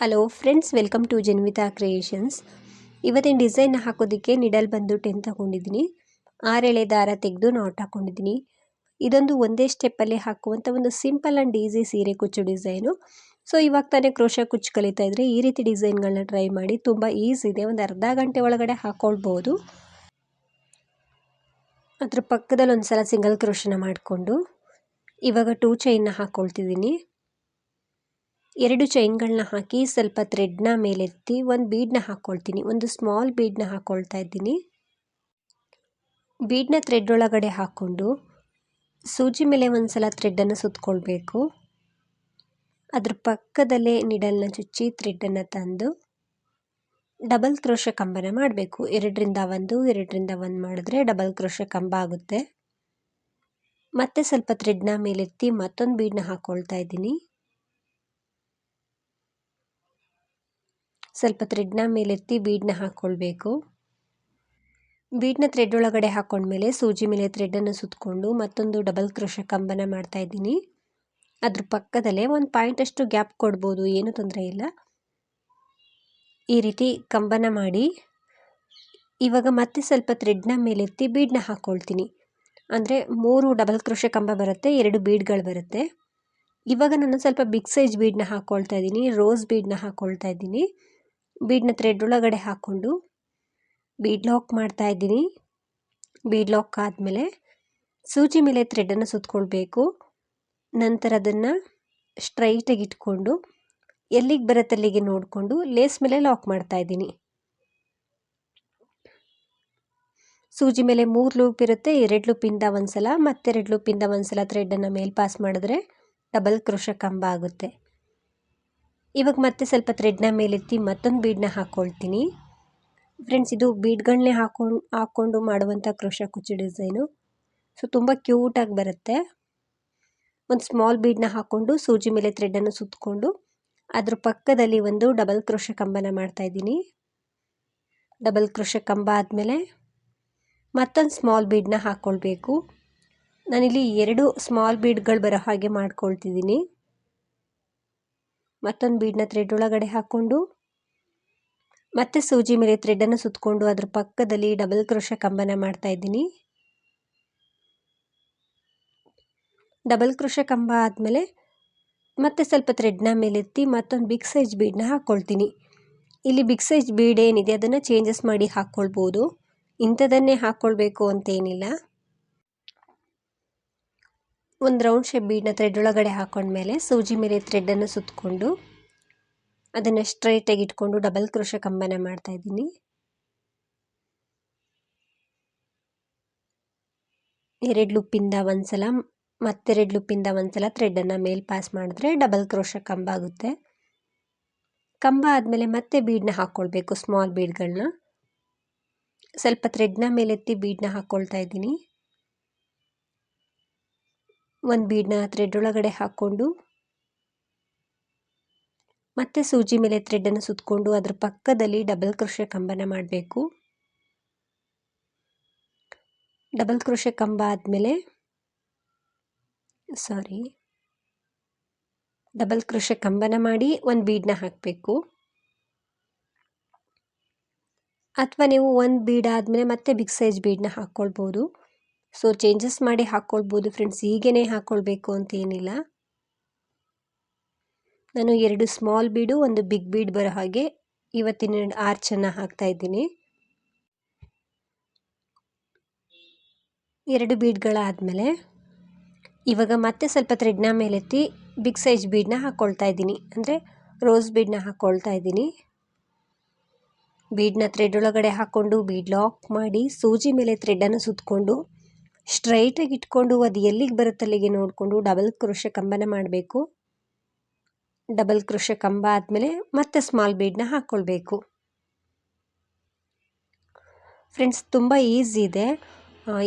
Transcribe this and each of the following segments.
Hello friends welcome to Janvita creations ಇವತ್ತಿನ design ಹಾಕೋದಕ್ಕೆ needle ಬಂದು ಟೆನ್ ತಗೊಂಡಿದ್ದೀನಿ. ಆರೆಳೆ ದಾರ ತೆಗೆದು ನಾಟ್ ಹಾಕೊಂಡಿದ್ದೀನಿ. ಇದೊಂದು ಒಂದೇ ಸ್ಟೆಪ್ಪಲ್ಲಿ ಹಾಕುವಂಥ ಒಂದು ಸಿಂಪಲ್ ಆ್ಯಂಡ್ ಈಸಿ ಸೀರೆ ಕುಚ್ಚು ಡಿಸೈನು ಸೊ ಇವಾಗ ತಾನೇ ಕ್ರೋಶ ಕುಚ್ಚು ಕಲಿತಾ ಇದ್ದರೆ ಈ ರೀತಿ ಡಿಸೈನ್ಗಳನ್ನ ಟ್ರೈ ಮಾಡಿ ತುಂಬ ಈಸಿ ಇದೆ. ಒಂದು ಅರ್ಧ ಗಂಟೆ ಒಳಗಡೆ ಹಾಕ್ಕೊಳ್ಬೋದು ಅದ್ರ ಪಕ್ಕದಲ್ಲಿ ಒಂದು ಸಲ ಸಿಂಗಲ್ ಕ್ರೋಶನ ಮಾಡಿಕೊಂಡು ಇವಾಗ ಟೂ ಚೈನ್ನ ಹಾಕ್ಕೊಳ್ತಿದ್ದೀನಿ ಎರಡು ಚೈನ್ಗಳನ್ನ ಹಾಕಿ ಸ್ವಲ್ಪ ಥ್ರೆಡ್ನ ಮೇಲೆತ್ತಿ ಒಂದು ಬೀಡನ್ನ ಹಾಕ್ಕೊಳ್ತೀನಿ ಒಂದು ಸ್ಮಾಲ್ ಬೀಡನ್ನ ಹಾಕ್ಕೊಳ್ತಾ ಇದ್ದೀನಿ. ಬೀಡನ್ನ ಥ್ರೆಡ್ ಒಳಗಡೆ ಹಾಕ್ಕೊಂಡು ಸೂಜಿ ಮೇಲೆ ಒಂದು ಸಲ ಥ್ರೆಡ್ಡನ್ನು ಸುತ್ತಕೊಳ್ಬೇಕು ಅದ್ರ ಪಕ್ಕದಲ್ಲೇ ನಿಡಲ್ನ ಚುಚ್ಚಿ ಥ್ರೆಡ್ಡನ್ನು ತಂದು ಡಬಲ್ ಕ್ರೋಶ ಕಂಬನ ಮಾಡಬೇಕು. ಎರಡರಿಂದ ಒಂದು ಎರಡರಿಂದ ಒಂದು ಮಾಡಿದ್ರೆ ಡಬಲ್ ಕ್ರೋಶ ಕಂಬ ಆಗುತ್ತೆ. ಮತ್ತೆ ಸ್ವಲ್ಪ ಥ್ರೆಡ್ನ ಮೇಲೆತ್ತಿ ಮತ್ತೊಂದು ಬೀಡನ್ನ ಹಾಕ್ಕೊಳ್ತಾ ಇದ್ದೀನಿ. ಸ್ವಲ್ಪ ಥ್ರೆಡ್ನ ಮೇಲೆತ್ತಿ ಬೀಡನ್ನ ಹಾಕ್ಕೊಳ್ಬೇಕು. ಬೀಡನ್ನ ಥ್ರೆಡ್ ಒಳಗಡೆ ಹಾಕ್ಕೊಂಡ್ಮೇಲೆ ಸೂಜಿ ಮೇಲೆ ಥ್ರೆಡನ್ನು ಸುತ್ತಕೊಂಡು ಮತ್ತೊಂದು ಡಬಲ್ ಕ್ರೋಶ ಕಂಬನ ಮಾಡ್ತಾ ಇದ್ದೀನಿ. ಅದ್ರ ಪಕ್ಕದಲ್ಲೇ ಒಂದು ಪಾಯಿಂಟಷ್ಟು ಗ್ಯಾಪ್ ಕೊಡ್ಬೋದು, ಏನೂ ತೊಂದರೆ ಇಲ್ಲ. ಈ ರೀತಿ ಕಂಬನ ಮಾಡಿ ಇವಾಗ ಮತ್ತೆ ಸ್ವಲ್ಪ ಥ್ರೆಡ್ನ ಮೇಲೆತ್ತಿ ಬೀಡನ್ನ ಹಾಕ್ಕೊಳ್ತೀನಿ ಅಂದರೆ ಮೂರು ಡಬಲ್ ಕ್ರೋಶ ಕಂಬ ಬರುತ್ತೆ, ಎರಡು ಬೀಡ್ಗಳು ಬರುತ್ತೆ. ಇವಾಗ ನಾನು ಸ್ವಲ್ಪ ಬಿಗ್ ಸೈಜ್ ಬೀಡನ್ನ ಹಾಕ್ಕೊಳ್ತಾ ಇದ್ದೀನಿ, ರೋಸ್ ಬೀಡನ್ನ ಹಾಕ್ಕೊಳ್ತಾ ಇದ್ದೀನಿ. ಬೀಡನ್ನ ಥ್ರೆಡ್ ಒಳಗಡೆ ಹಾಕ್ಕೊಂಡು ಬೀಡ್ ಲಾಕ್ ಮಾಡ್ತಾ ಇದ್ದೀನಿ. ಬೀಡ್ ಲಾಕ್ ಆದಮೇಲೆ ಸೂಜಿ ಮೇಲೆ ಥ್ರೆಡನ್ನು ಸುತ್ತಕೊಳ್ಬೇಕು ನಂತರ ಅದನ್ನು ಸ್ಟ್ರೈಟಾಗಿ ಇಟ್ಕೊಂಡು ಎಲ್ಲಿಗೆ ಬರುತ್ತೆ ಅಲ್ಲಿಗೆ ನೋಡಿಕೊಂಡು ಲೇಸ್ ಮೇಲೆ ಲಾಕ್ ಮಾಡ್ತಾ ಇದ್ದೀನಿ. ಸೂಜಿ ಮೇಲೆ ಮೂರು ಲೂಪ್ ಇರುತ್ತೆ. ಎರಡು ಲೂಪಿಂದ ಒಂದು ಸಲ ಮತ್ತೆರಡು ಲೂಪಿಂದ ಒಂದು ಸಲ ಥ್ರೆಡನ್ನು ಮೇಲೆ ಪಾಸ್ ಮಾಡಿದ್ರೆ ಡಬಲ್ ಕ್ರೋಶ ಕಂಬ ಆಗುತ್ತೆ. ಇವಾಗ ಮತ್ತೆ ಸ್ವಲ್ಪ ಥ್ರೆಡ್ನ ಮೇಲೆತ್ತಿ ಮತ್ತೊಂದು ಬೀಡ್ನ ಹಾಕ್ಕೊಳ್ತೀನಿ ಫ್ರೆಂಡ್ಸ್ ಇದು ಬೀಡ್ಗಳನ್ನೇ ಹಾಕೊಂಡು, ಹಾಕ್ಕೊಂಡು ಮಾಡುವಂಥ ಕ್ರೋಶ ಕುಚ್ಚು ಡಿಸೈನು ಸೊ ತುಂಬ ಕ್ಯೂಟಾಗಿ ಬರುತ್ತೆ. ಒಂದು ಸ್ಮಾಲ್ ಬೀಡ್ನ ಹಾಕ್ಕೊಂಡು ಸೂಜಿ ಮೇಲೆ ಥ್ರೆಡನ್ನು ಸುತ್ತಕೊಂಡು ಅದ್ರ ಪಕ್ಕದಲ್ಲಿ ಒಂದು ಡಬಲ್ ಕ್ರೋಶ ಕಂಬನ ಮಾಡ್ತಾಯಿದ್ದೀನಿ ಡಬಲ್ ಕ್ರೋಶ ಕಂಬ ಆದಮೇಲೆ ಮತ್ತೊಂದು ಸ್ಮಾಲ್ ಬೀಡನ್ನ ಹಾಕ್ಕೊಳ್ಬೇಕು ನಾನಿಲ್ಲಿ ಎರಡು ಸ್ಮಾಲ್ ಬೀಡ್ಗಳು ಬರೋ ಹಾಗೆ ಮಾಡ್ಕೊಳ್ತಿದ್ದೀನಿ. ಮತ್ತೊಂದು ಬೀಡ್ನ ಥ್ರೆಡ್ ಒಳಗಡೆ ಹಾಕ್ಕೊಂಡು ಮತ್ತೆ ಸೂಜಿ ಮೇಲೆ ಥ್ರೆಡನ್ನು ಸುತ್ತಕೊಂಡು ಅದ್ರ ಪಕ್ಕದಲ್ಲಿ ಡಬಲ್ ಕ್ರೋಶ ಕಂಬನ ಮಾಡ್ತಾ ಇದ್ದೀನಿ. ಡಬಲ್ ಕ್ರೋಶ ಕಂಬ ಆದಮೇಲೆ ಮತ್ತೆ ಸ್ವಲ್ಪ ಥ್ರೆಡ್ನ ಮೇಲೆತ್ತಿ ಮತ್ತೊಂದು ಬಿಗ್ ಸೈಜ್ ಬೀಡ್ನ ಹಾಕ್ಕೊಳ್ತೀನಿ ಇಲ್ಲಿ ಬಿಗ್ ಸೈಜ್ ಬೀಡ್ ಏನಿದೆ ಅದನ್ನು ಚೇಂಜಸ್ ಮಾಡಿ ಹಾಕ್ಕೊಳ್ಬೋದು ಇಂಥದನ್ನೇ ಹಾಕ್ಕೊಳ್ಬೇಕು ಅಂತೇನಿಲ್ಲ ಒಂದು ರೌಂಡ್ ಶೇಪ್ ಬೀಡನ್ನ ಥ್ರೆಡ್ ಒಳಗಡೆ ಹಾಕೊಂಡ್ಮೇಲೆ ಸೂಜಿ ಮೇಲೆ ಥ್ರೆಡನ್ನು ಸುತ್ತಕೊಂಡು ಅದನ್ನು ಸ್ಟ್ರೈಟಾಗಿ ಇಟ್ಕೊಂಡು ಡಬಲ್ ಕ್ರೋಶ ಕಂಬನ ಮಾಡ್ತಾ ಇದ್ದೀನಿ. ಎರಡು ಲುಪ್ಪಿಂದ ಒಂದು ಸಲ ಮತ್ತೆರಡು ಲುಪ್ಪಿಂದ ಒಂದು ಸಲ ಥ್ರೆಡನ್ನು ಮೇಲೆ ಪಾಸ್ ಮಾಡಿದ್ರೆ ಡಬಲ್ ಕ್ರೋಶ ಕಂಬ ಆಗುತ್ತೆ. ಕಂಬ ಆದಮೇಲೆ ಮತ್ತೆ ಬೀಡನ್ನ ಹಾಕ್ಕೊಳ್ಬೇಕು ಸ್ಮಾಲ್ ಬೀಡ್ಗಳನ್ನ ಸ್ವಲ್ಪ ಥ್ರೆಡ್ನ ಮೇಲೆತ್ತಿ ಬೀಡನ್ನ ಹಾಕ್ಕೊಳ್ತಾ ಇದ್ದೀನಿ. ಒಂದು ಬೀಡನ್ನ ಥ್ರೆಡ್ ಒಳಗಡೆ ಹಾಕ್ಕೊಂಡು, ಮತ್ತೆ ಸೂಜಿ ಮೇಲೆ ಥ್ರೆಡ್ಡನ್ನು ಸುತ್ತಕೊಂಡು ಅದರ ಪಕ್ಕದಲ್ಲಿ ಡಬಲ್ ಕ್ರೋಶೆ ಕಂಬನ ಮಾಡಬೇಕು. ಡಬಲ್ ಕ್ರೋಶೆ ಕಂಬ ಆದಮೇಲೆ, ಸಾರಿ, ಡಬಲ್ ಕ್ರೋಶೆ ಕಂಬನ ಮಾಡಿ ಒಂದು ಬೀಡನ್ನ ಹಾಕಬೇಕು. ಅಥವಾ ನೀವು ಒಂದು ಬೀಡ್ ಆದಮೇಲೆ ಮತ್ತೆ ಬಿಗ್ ಸೈಜ್ ಬೀಡನ್ನ ಹಾಕ್ಕೊಳ್ಬೋದು. ಸೊ ಚೇಂಜಸ್ ಮಾಡಿ ಹಾಕ್ಕೊಳ್ಬೋದು ಫ್ರೆಂಡ್ಸ್ ಹೀಗೇ ಹಾಕ್ಕೊಳ್ಬೇಕು ಅಂತ ಏನಿಲ್ಲ. ನಾನು ಎರಡು ಸ್ಮಾಲ್ ಬೀಡು ಒಂದು ಬಿಗ್ ಬೀಡ್ ಬರೋ ಹಾಗೆ ಇವತ್ತಿನ ಆರ್ಚನ್ನು ಹಾಕ್ತಾ ಇದ್ದೀನಿ. ಎರಡು ಬೀಡ್ಗಳಾದಮೇಲೆ ಇವಾಗ ಮತ್ತೆ ಸ್ವಲ್ಪ ಥ್ರೆಡ್ನ ಮೇಲೆತ್ತಿ ಬಿಗ್ ಸೈಜ್ ಬೀಡನ್ನ ಹಾಕ್ಕೊಳ್ತಾ ಇದ್ದೀನಿ. ಅಂದರೆ ರೋಸ್ ಬೀಡನ್ನ ಹಾಕ್ಕೊಳ್ತಾ ಇದ್ದೀನಿ. ಬೀಡನ್ನ ಥ್ರೆಡ್ ಒಳಗಡೆ ಹಾಕ್ಕೊಂಡು ಬೀಡ್ ಲಾಕ್ ಮಾಡಿ ಸೂಜಿ ಮೇಲೆ ಥ್ರೆಡನ್ನು ಸುತ್ತಕೊಂಡು ಸ್ಟ್ರೈಟಾಗಿ ಇಟ್ಕೊಂಡು ಅದು ಎಲ್ಲಿಗೆ ಬರುತ್ತೆ ಅಲ್ಲಿಗೆ ನೋಡಿಕೊಂಡು ಡಬಲ್ ಕ್ರೋಶ ಕಂಬನ ಮಾಡಬೇಕು. ಡಬಲ್ ಕ್ರೋಶ ಕಂಬ ಆದಮೇಲೆ ಮತ್ತೆ ಸ್ಮಾಲ್ ಬೀಡನ್ನ ಹಾಕ್ಕೊಳ್ಬೇಕು ಫ್ರೆಂಡ್ಸ್ ತುಂಬ ಈಸಿ ಇದೆ.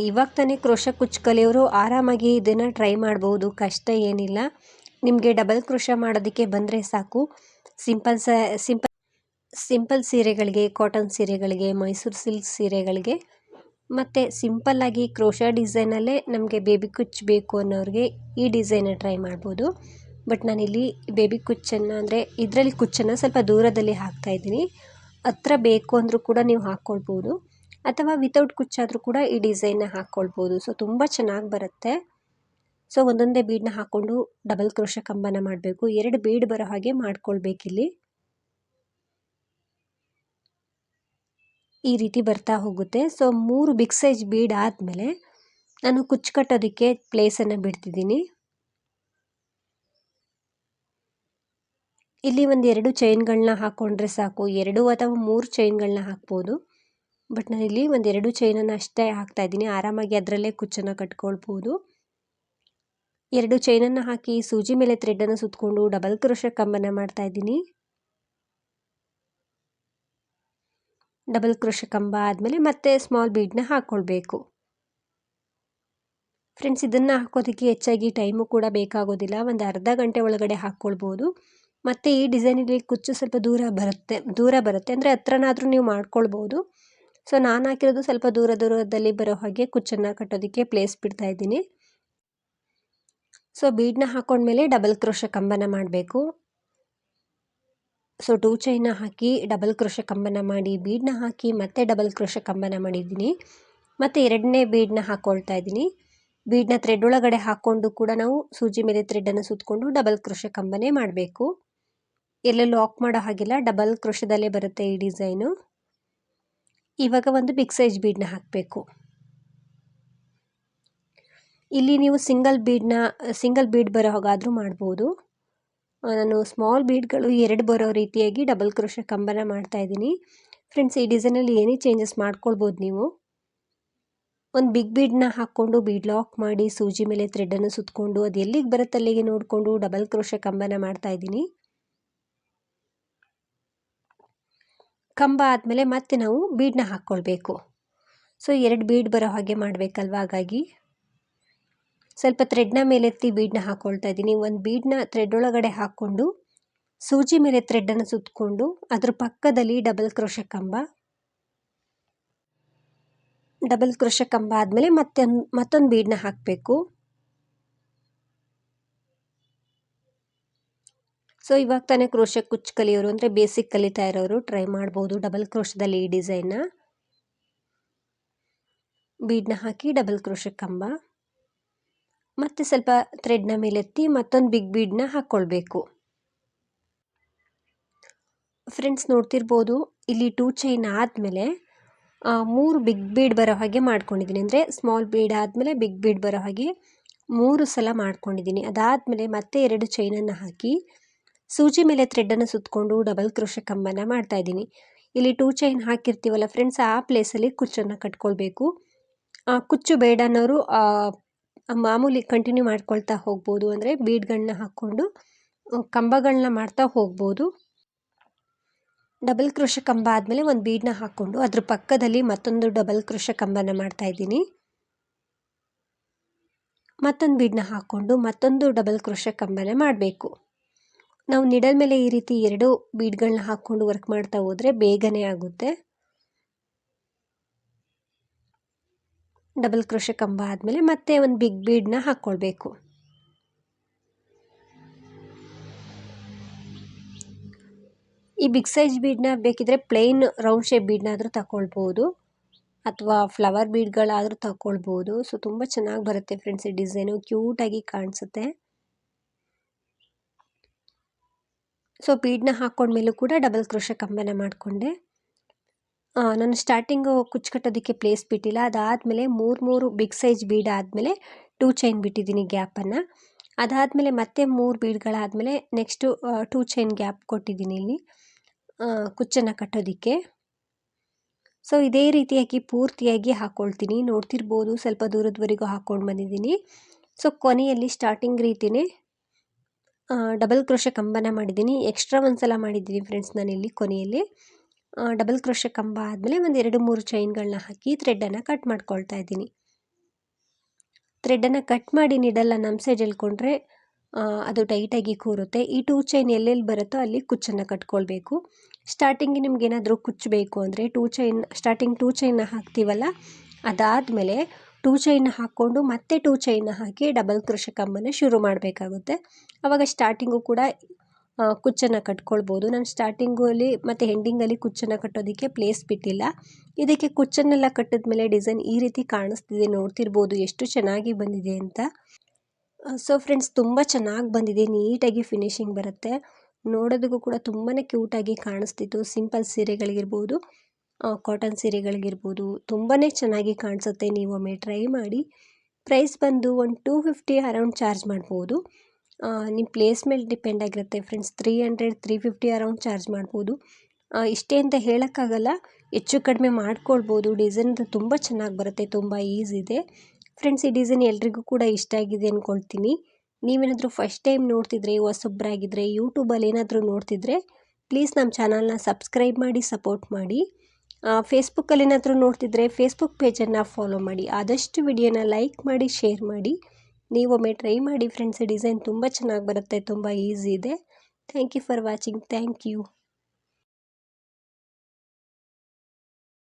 ಇವಾಗ ತಾನೇ ಕ್ರೋಶ ಕುಚ್ಚು ಕಲಿಯೋರು ಆರಾಮಾಗಿ ಇದನ್ನು ಟ್ರೈ ಮಾಡ್ಬೋದು, ಕಷ್ಟ ಏನಿಲ್ಲ. ನಿಮಗೆ ಡಬಲ್ ಕ್ರೋಶ ಮಾಡೋದಕ್ಕೆ ಬಂದರೆ ಸಾಕು. ಸಿಂಪಲ್ ಸಿಂಪಲ್ ಸಿಂಪಲ್ ಸೀರೆಗಳಿಗೆ ಕಾಟನ್ ಸೀರೆಗಳಿಗೆ ಮೈಸೂರು ಸಿಲ್ಕ್ ಸೀರೆಗಳಿಗೆ ಮತ್ತು ಸಿಂಪಲ್ಲಾಗಿ ಕ್ರೋಶ ಡಿಸೈನಲ್ಲೇ ನಮಗೆ ಬೇಬಿ ಕುಚ್ಚು ಬೇಕು ಅನ್ನೋರಿಗೆ ಈ ಡಿಸೈನ್ ಟ್ರೈ ಮಾಡ್ಬೋದು. ಬಟ್ ನಾನಿಲ್ಲಿ ಬೇಬಿ ಕುಚ್ಚನ್ನು ಅಂದರೆ ಇದರಲ್ಲಿ ಕುಚ್ಚನ್ನು ಸ್ವಲ್ಪ ದೂರದಲ್ಲಿ ಹಾಕ್ತಾ ಇದ್ದೀನಿ. ಹತ್ರ ಬೇಕು ಅಂದರೂ ಕೂಡ ನೀವು ಹಾಕ್ಕೊಳ್ಬೋದು ಅಥವಾ ವಿತೌಟ್ ಕುಚ್ಚಾದರೂ ಕೂಡ ಈ ಡಿಸೈನ್ನ ಹಾಕ್ಕೊಳ್ಬೋದು ಸೊ ತುಂಬ ಚೆನ್ನಾಗಿ ಬರುತ್ತೆ. ಸೊ ಒಂದೊಂದೇ ಬೀಡನ್ನ ಹಾಕ್ಕೊಂಡು ಡಬಲ್ ಕ್ರೋಶ ಕಂಬನ ಮಾಡಬೇಕು. ಎರಡು ಬೀಡ್ ಬರೋ ಹಾಗೆ ಮಾಡ್ಕೊಳ್ಬೇಕಿಲ್ಲಿ. ಈ ರೀತಿ ಬರ್ತಾ ಹೋಗುತ್ತೆ. ಸೊ ಮೂರು ಬಿಗ್ ಸೈಜ್ ಬೀಡ್ ಆದಮೇಲೆ ನಾನು ಕುಚ್ಚು ಕಟ್ಟೋದಕ್ಕೆ ಪ್ಲೇಸನ್ನು ಬಿಡ್ತಿದ್ದೀನಿ. ಇಲ್ಲಿ ಒಂದು ಎರಡು ಚೈನ್ಗಳನ್ನ ಹಾಕ್ಕೊಂಡ್ರೆ ಸಾಕು. ಎರಡು ಅಥವಾ ಮೂರು ಚೈನ್ಗಳನ್ನ ಹಾಕ್ಬೋದು. ಬಟ್ ನಾನು ಒಂದು ಎರಡು ಚೈನನ್ನು ಅಷ್ಟೇ ಹಾಕ್ತಾ ಇದ್ದೀನಿ. ಆರಾಮಾಗಿ ಅದರಲ್ಲೇ ಕುಚ್ಚನ್ನು ಕಟ್ಕೊಳ್ಬೋದು. ಎರಡು ಚೈನನ್ನು ಹಾಕಿ ಸೂಜಿ ಮೇಲೆ ಥ್ರೆಡನ್ನು ಸುತ್ತಕೊಂಡು ಡಬಲ್ ಕ್ರೋಶ ಕಂಬನ ಮಾಡ್ತಾ ಇದ್ದೀನಿ. ಡಬಲ್ ಕ್ರೋಶ ಕಂಬ ಆದಮೇಲೆ ಮತ್ತೆ ಸ್ಮಾಲ್ ಬೀಡ್ನ ಹಾಕ್ಕೊಳ್ಬೇಕು ಫ್ರೆಂಡ್ಸ್ ಇದನ್ನು ಹಾಕೋದಕ್ಕೆ ಹೆಚ್ಚಾಗಿ ಟೈಮು ಕೂಡ ಬೇಕಾಗೋದಿಲ್ಲ. ಒಂದು ಅರ್ಧ ಗಂಟೆ ಒಳಗಡೆ ಹಾಕ್ಕೊಳ್ಬೋದು ಮತ್ತು ಈ ಡಿಸೈನಲ್ಲಿ ಕುಚ್ಚು ಸ್ವಲ್ಪ ದೂರ ಬರುತ್ತೆ. ದೂರ ಬರುತ್ತೆ. ಅಂದರೆ ಹತ್ರನಾದರೂ ನೀವು ಮಾಡ್ಕೊಳ್ಬೋದು. ಸೊ ನಾನು ಹಾಕಿರೋದು ಸ್ವಲ್ಪ ದೂರ ದೂರದಲ್ಲಿ ಬರೋ ಹಾಗೆ ಕುಚ್ಚನ್ನು ಕಟ್ಟೋದಕ್ಕೆ ಪ್ಲೇಸ್ ಬಿಡ್ತಾ ಇದ್ದೀನಿ. ಸೊ ಬೀಡನ್ನ ಹಾಕೊಂಡ್ಮೇಲೆ ಡಬಲ್ ಕ್ರೋಶ ಕಂಬನ ಮಾಡಬೇಕು. ಸೊ ಟೂ ಚೈನ ಹಾಕಿ ಡಬಲ್ ಕ್ರೋಶ ಕಂಬನ ಮಾಡಿ ಬೀಡ್ನ ಹಾಕಿ ಮತ್ತೆ ಡಬಲ್ ಕ್ರೋಶ ಕಂಬನ ಮಾಡಿದ್ದೀನಿ. ಮತ್ತು ಎರಡನೇ ಬೀಡನ್ನ ಹಾಕ್ಕೊಳ್ತಾ ಇದ್ದೀನಿ. ಬೀಡ್ನ ಥ್ರೆಡ್ ಒಳಗಡೆ ಹಾಕ್ಕೊಂಡು ಕೂಡ ನಾವು ಸೂಜಿ ಮೇಲೆ ಥ್ರೆಡನ್ನು ಸುತ್ತಕೊಂಡು ಡಬಲ್ ಕ್ರೋಶ ಕಂಬನೇ ಮಾಡಬೇಕು. ಎಲ್ಲ ಲಾಕ್ ಮಾಡೋ ಹಾಗಿಲ್ಲ ಡಬಲ್ ಕ್ರೋಶದಲ್ಲೇ ಬರುತ್ತೆ ಈ ಡಿಸೈನು ಇವಾಗ ಒಂದು ಬಿಗ್ ಸೈಜ್ ಬೀಡನ್ನ ಹಾಕಬೇಕು. ಇಲ್ಲಿ ನೀವು ಸಿಂಗಲ್ ಬೀಡ್ನ ಸಿಂಗಲ್ ಬೀಡ್ ಬರೋ ಹಾಗಾದರೂ ಮಾಡ್ಬೋದು. ನಾನು ಸ್ಮಾಲ್ ಬೀಡ್ಗಳು ಎರಡು ಬರೋ ರೀತಿಯಾಗಿ ಡಬಲ್ ಕ್ರೋಶ ಕಂಬನ ಮಾಡ್ತಾ ಇದ್ದೀನಿ. ಫ್ರೆಂಡ್ಸ್ ಈ ಡಿಸೈನಲ್ಲಿ ಏನೇ ಚೇಂಜಸ್ ಮಾಡ್ಕೊಳ್ಬೋದು ನೀವು. ಒಂದು ಬಿಗ್ ಬೀಡ್ನ ಹಾಕ್ಕೊಂಡು ಬೀಡ್ ಲಾಕ್ ಮಾಡಿ, ಸೂಜಿ ಮೇಲೆ ಥ್ರೆಡನ್ನು ಸುತ್ತಕೊಂಡು ಅದು ಎಲ್ಲಿಗೆ ಬರುತ್ತೆ ಅಲ್ಲಿಗೆ ನೋಡಿಕೊಂಡು ಡಬಲ್ ಕ್ರೋಶ ಕಂಬನ ಮಾಡ್ತಾ ಇದ್ದೀನಿ. ಕಂಬ ಆದಮೇಲೆ ಮತ್ತೆ ನಾವು ಬೀಡನ್ನ ಹಾಕ್ಕೊಳ್ಬೇಕು. ಸೊ ಎರಡು ಬೀಡ್ ಬರೋ ಹಾಗೆ ಮಾಡಬೇಕಲ್ವ ಹಾಗಾಗಿ? ಸ್ವಲ್ಪ ಥ್ರೆಡ್ನ ಮೇಲೆತ್ತಿ ಬೀಡನ್ನ ಹಾಕ್ಕೊಳ್ತಾ ಇದ್ದೀನಿ. ಒಂದು ಬೀಡ್ನ ಥ್ರೆಡ್ ಒಳಗಡೆ ಹಾಕ್ಕೊಂಡು, ಸೂಜಿ ಮೇಲೆ ಥ್ರೆಡ್ಡನ್ನು ಸುತ್ತಕೊಂಡು ಅದ್ರ ಪಕ್ಕದಲ್ಲಿ ಡಬಲ್ ಕ್ರೋಶ ಕಂಬ. ಡಬಲ್ ಕ್ರೋಶ ಕಂಬ ಆದಮೇಲೆ ಮತ್ತೆ ಮತ್ತೊಂದು ಬೀಡ್ನ ಹಾಕಬೇಕು. ಸೊ ಇವಾಗ ತಾನೇ ಕ್ರೋಶ ಕುಚ್ಚು ಕಲಿಯೋರು ಅಂದರೆ ಬೇಸಿಕ್ ಕಲಿತಾ ಇರೋರು ಟ್ರೈ ಮಾಡ್ಬೋದು ಡಬಲ್ ಕ್ರೋಶದಲ್ಲಿ ಈ ಡಿಸೈನ್ನ ಬೀಡ್ನ ಹಾಕಿ ಡಬಲ್ ಕ್ರೋಶ ಕಂಬ. ಮತ್ತು ಸ್ವಲ್ಪ ಥ್ರೆಡ್ನ ಮೇಲೆತ್ತಿ ಮತ್ತೊಂದು ಬಿಗ್ ಬೀಡನ್ನ ಹಾಕ್ಕೊಳ್ಬೇಕು ಫ್ರೆಂಡ್ಸ್ ನೋಡ್ತಿರ್ಬೋದು, ಇಲ್ಲಿ ಟೂ ಚೈನ್ ಆದಮೇಲೆ ಮೂರು ಬಿಗ್ ಬೀಡ್ ಬರೋ ಹಾಗೆ ಮಾಡ್ಕೊಂಡಿದ್ದೀನಿ. ಅಂದರೆ ಸ್ಮಾಲ್ ಬೀಡ್ ಆದಮೇಲೆ ಬಿಗ್ ಬೀಡ್ ಬರೋ ಹಾಗೆ ಮೂರು ಸಲ ಮಾಡ್ಕೊಂಡಿದ್ದೀನಿ. ಅದಾದಮೇಲೆ ಮತ್ತೆ ಎರಡು ಚೈನನ್ನು ಹಾಕಿ, ಸೂಜಿ ಮೇಲೆ ಥ್ರೆಡ್ಡನ್ನು ಸುತ್ತಕೊಂಡು ಡಬಲ್ ಕ್ರೋಶ ಕಂಬನ ಮಾಡ್ತಾ ಇದ್ದೀನಿ. ಇಲ್ಲಿ ಟೂ ಚೈನ್ ಹಾಕಿರ್ತೀವಲ್ಲ ಫ್ರೆಂಡ್ಸ್ ಆ ಪ್ಲೇಸಲ್ಲಿ ಕುಚ್ಚನ್ನು ಕಟ್ಕೊಳ್ಬೇಕು. ಕುಚ್ಚು ಬೇಡ ಅನ್ನೋರು ಮಾಮೂಲಿ ಕಂಟಿನ್ಯೂ ಮಾಡ್ಕೊಳ್ತಾ ಹೋಗ್ಬೋದು. ಅಂದರೆ ಬೀಡ್ಗಳನ್ನ ಹಾಕ್ಕೊಂಡು ಕಂಬಗಳನ್ನ ಮಾಡ್ತಾ ಹೋಗ್ಬೋದು. ಡಬಲ್ ಕೃಷ ಕಂಬ ಆದಮೇಲೆ ಒಂದು ಬೀಡನ್ನ ಹಾಕ್ಕೊಂಡು, ಅದ್ರ ಪಕ್ಕದಲ್ಲಿ ಮತ್ತೊಂದು ಡಬಲ್ ಕೃಷ ಕಂಬನ ಮಾಡ್ತಾ ಇದ್ದೀನಿ. ಮತ್ತೊಂದು ಬೀಡನ್ನ ಹಾಕ್ಕೊಂಡು ಮತ್ತೊಂದು ಡಬಲ್ ಕೃಷ ಕಂಬನ ಮಾಡಬೇಕು. ನಾವು ನಿಡಲ್ ಮೇಲೆ ಈ ರೀತಿ ಎರಡು ಬೀಡ್ಗಳನ್ನ ಹಾಕ್ಕೊಂಡು ವರ್ಕ್ ಮಾಡ್ತಾ ಹೋದರೆ ಬೇಗನೆ ಆಗುತ್ತೆ. ಡಬಲ್ ಕ್ರೋಶ ಕಂಬ ಆದಮೇಲೆ ಮತ್ತೆ ಒಂದು ಬಿಗ್ ಬೀಡನ್ನ ಹಾಕ್ಕೊಳ್ಬೇಕು ಈ ಬಿಗ್ ಸೈಜ್ ಬೀಡ್ನ ಬೇಕಿದ್ರೆ ಪ್ಲೇನ್ ರೌಂಡ್ ಶೇಪ್ ಬೀಡನ್ನಾದರೂ ತಗೊಳ್ಬೋದು ಅಥವಾ ಫ್ಲವರ್ ಬೀಡ್ಗಳಾದರೂ ತಗೊಳ್ಬೋದು ಸೊ ತುಂಬ ಚೆನ್ನಾಗಿ ಬರುತ್ತೆ ಫ್ರೆಂಡ್ಸ್ ಈ ಡಿಸೈನು ಕ್ಯೂಟಾಗಿ ಕಾಣಿಸುತ್ತೆ. ಸೊ ಬೀಡನ್ನ ಹಾಕ್ಕೊಂಡ್ಮೇಲೂ ಕೂಡ ಡಬಲ್ ಕ್ರೋಶ ಕಂಬನ ಮಾಡಿಕೊಂಡೆ. ನಾನು ಸ್ಟಾರ್ಟಿಂಗು ಕುಚ್ಚು ಕಟ್ಟೋದಕ್ಕೆ ಪ್ಲೇಸ್ ಬಿಟ್ಟಿಲ್ಲ. ಅದಾದಮೇಲೆ ಮೂರು ಮೂರು ಬಿಗ್ ಸೈಜ್ ಬೀಡ್ ಆದಮೇಲೆ ಟೂ ಚೈನ್ ಬಿಟ್ಟಿದ್ದೀನಿ ಗ್ಯಾಪನ್ನು ಅದಾದಮೇಲೆ ಮತ್ತೆ ಮೂರು ಬೀಡ್ಗಳಾದಮೇಲೆ ನೆಕ್ಸ್ಟು ಟೂ ಚೈನ್ ಗ್ಯಾಪ್ ಕೊಟ್ಟಿದ್ದೀನಿ ಇಲ್ಲಿ ಕುಚ್ಚನ್ನು ಕಟ್ಟೋದಕ್ಕೆ. ಸೊ ಇದೇ ರೀತಿಯಾಗಿ ಪೂರ್ತಿಯಾಗಿ ಹಾಕ್ಕೊಳ್ತೀನಿ ನೋಡ್ತಿರ್ಬೋದು, ಸ್ವಲ್ಪ ದೂರದವರೆಗೂ ಹಾಕ್ಕೊಂಡು ಬಂದಿದ್ದೀನಿ. ಸೊ ಕೊನೆಯಲ್ಲಿ ಸ್ಟಾರ್ಟಿಂಗ್ ರೀತಿಯೇ ಡಬಲ್ ಕ್ರೋಶ ಕಂಬನ ಮಾಡಿದ್ದೀನಿ. ಎಕ್ಸ್ಟ್ರಾ ಒಂದು ಸಲ ಮಾಡಿದ್ದೀನಿ ಫ್ರೆಂಡ್ಸ್ ನಾನಿಲ್ಲಿ ಕೊನೆಯಲ್ಲಿ. ಡಬಲ್ ಕ್ರೋಶ ಕಂಬ ಆದಮೇಲೆ ಒಂದು ಎರಡು ಮೂರು ಚೈನ್ಗಳನ್ನ ಹಾಕಿ ಥ್ರೆಡ್ಡನ್ನು ಕಟ್ ಮಾಡ್ಕೊಳ್ತಾ ಇದ್ದೀನಿ. ಥ್ರೆಡ್ಡನ್ನು ಕಟ್ ಮಾಡಿ ನಿಡಲ್ಲ ನಮ್ಮ ಸೈಡ್ ಹೇಳ್ಕೊಂಡ್ರೆ ಅದು ಟೈಟಾಗಿ ಕೂರುತ್ತೆ. ಈ ಟೂ ಚೈನ್ ಎಲ್ಲೆಲ್ಲಿ ಬರುತ್ತೋ ಅಲ್ಲಿ ಕುಚ್ಚನ್ನು ಕಟ್ಕೊಳ್ಬೇಕು. ಸ್ಟಾರ್ಟಿಂಗ್ ನಿಮ್ಗೆ ಏನಾದರೂ ಕುಚ್ಚಬೇಕು ಅಂದರೆ ಟೂ ಚೈನ್ ಸ್ಟಾರ್ಟಿಂಗ್ ಟೂ ಚೈನ್ನ ಹಾಕ್ತೀವಲ್ಲ, ಅದಾದಮೇಲೆ ಟೂ ಚೈನ್ ಹಾಕ್ಕೊಂಡು ಮತ್ತೆ ಟೂ ಚೈನ್ ಹಾಕಿ ಡಬಲ್ ಕೃಷಿ ಕಂಬನ ಶುರು ಮಾಡಬೇಕಾಗುತ್ತೆ. ಆವಾಗ ಸ್ಟಾರ್ಟಿಂಗು ಕೂಡ ಕುಚ್ಚನ್ನು ಕಟ್ಕೊಳ್ಬೋದು. ನಾನು ಸ್ಟಾರ್ಟಿಂಗಲ್ಲಿ ಮತ್ತು ಎಂಡಿಂಗಲ್ಲಿ ಕುಚ್ಚನ್ನು ಕಟ್ಟೋದಕ್ಕೆ ಪ್ಲೇಸ್ ಬಿಟ್ಟಿಲ್ಲ. ಇದಕ್ಕೆ ಕುಚ್ಚನ್ನೆಲ್ಲ ಕಟ್ಟಿದ ಮೇಲೆ ಡಿಸೈನ್ ಈ ರೀತಿ ಕಾಣಿಸ್ತಿದೆ, ನೋಡ್ತಿರ್ಬೋದು. ಎಷ್ಟು ಚೆನ್ನಾಗಿ ಬಂದಿದೆ ಅಂತ. ಸೊ ಫ್ರೆಂಡ್ಸ್ ತುಂಬ ಚೆನ್ನಾಗಿ ಬಂದಿದೆ. ನೀಟಾಗಿ ಫಿನಿಶಿಂಗ್ ಬರುತ್ತೆ. ನೋಡೋದಕ್ಕೂ ಕೂಡ ತುಂಬಾ ಕ್ಯೂಟಾಗಿ ಕಾಣಿಸ್ತಿತ್ತು. ಸಿಂಪಲ್ ಸೀರೆಗಳಿಗಿರ್ಬೋದು ಕಾಟನ್ ಸೀರೆಗಳಿಗಿರ್ಬೋದು. ತುಂಬಾ ಚೆನ್ನಾಗಿ ಕಾಣಿಸುತ್ತೆ. ನೀವು ಒಮ್ಮೆ ಟ್ರೈ ಮಾಡಿ. ಪ್ರೈಸ್ ಬಂದು ಒಂದು ಟೂ ಫಿಫ್ಟಿ ಅರೌಂಡ್ ಚಾರ್ಜ್ ಮಾಡ್ಬೋದು. ನಿಮ್ಮ ಪ್ಲೇಸ್ ಮೇಲೆ ಡಿಪೆಂಡ್ ಆಗಿರುತ್ತೆ friends three hundred three fifty around charge ಮಾಡ್ಬೋದು. ಇಷ್ಟೇ ಅಂತ ಹೇಳೋಕ್ಕಾಗಲ್ಲ, ಹೆಚ್ಚು ಕಡಿಮೆ ಮಾಡ್ಕೊಳ್ಬೋದು. ಡಿಸೈನ್ ತುಂಬ ಚೆನ್ನಾಗಿ ಬರುತ್ತೆ, ತುಂಬ ಈಸಿ ಇದೆ. ಫ್ರೆಂಡ್ಸ್ ಈ ಡಿಸೈನ್ ಎಲ್ರಿಗೂ ಕೂಡ ಇಷ್ಟ ಆಗಿದೆ ಅಂದ್ಕೊಳ್ತೀನಿ ನೀವೇನಾದರೂ ಫಸ್ಟ್ ಟೈಮ್ ನೋಡ್ತಿದ್ರೆ ಹೊಸೊಬ್ಬರಾಗಿದ್ದರೆ ಯೂಟ್ಯೂಬಲ್ಲಿ ಏನಾದರೂ ನೋಡ್ತಿದ್ರೆ ಪ್ಲೀಸ್ ನಮ್ಮ ಚಾನಲ್ನ ಸಬ್ಸ್ಕ್ರೈಬ್ ಮಾಡಿ ಸಪೋರ್ಟ್ ಮಾಡಿ. ಫೇಸ್ಬುಕ್ಕಲ್ಲಿ ಏನಾದರೂ ನೋಡ್ತಿದ್ರೆ ಫೇಸ್ಬುಕ್ ಪೇಜನ್ನು ಫಾಲೋ ಮಾಡಿ. ಆದಷ್ಟು ವಿಡಿಯೋನ ಲೈಕ್ ಮಾಡಿ ಶೇರ್ ಮಾಡಿ. ನೀವೊಮ್ಮೆ ಟ್ರೈ ಮಾಡಿ ಫ್ರೆಂಡ್ಸ್ ಡಿಸೈನ್ ತುಂಬ ಚೆನ್ನಾಗಿ ಬರುತ್ತೆ, ತುಂಬ ಈಸಿ ಇದೆ. Thank you for watching thank you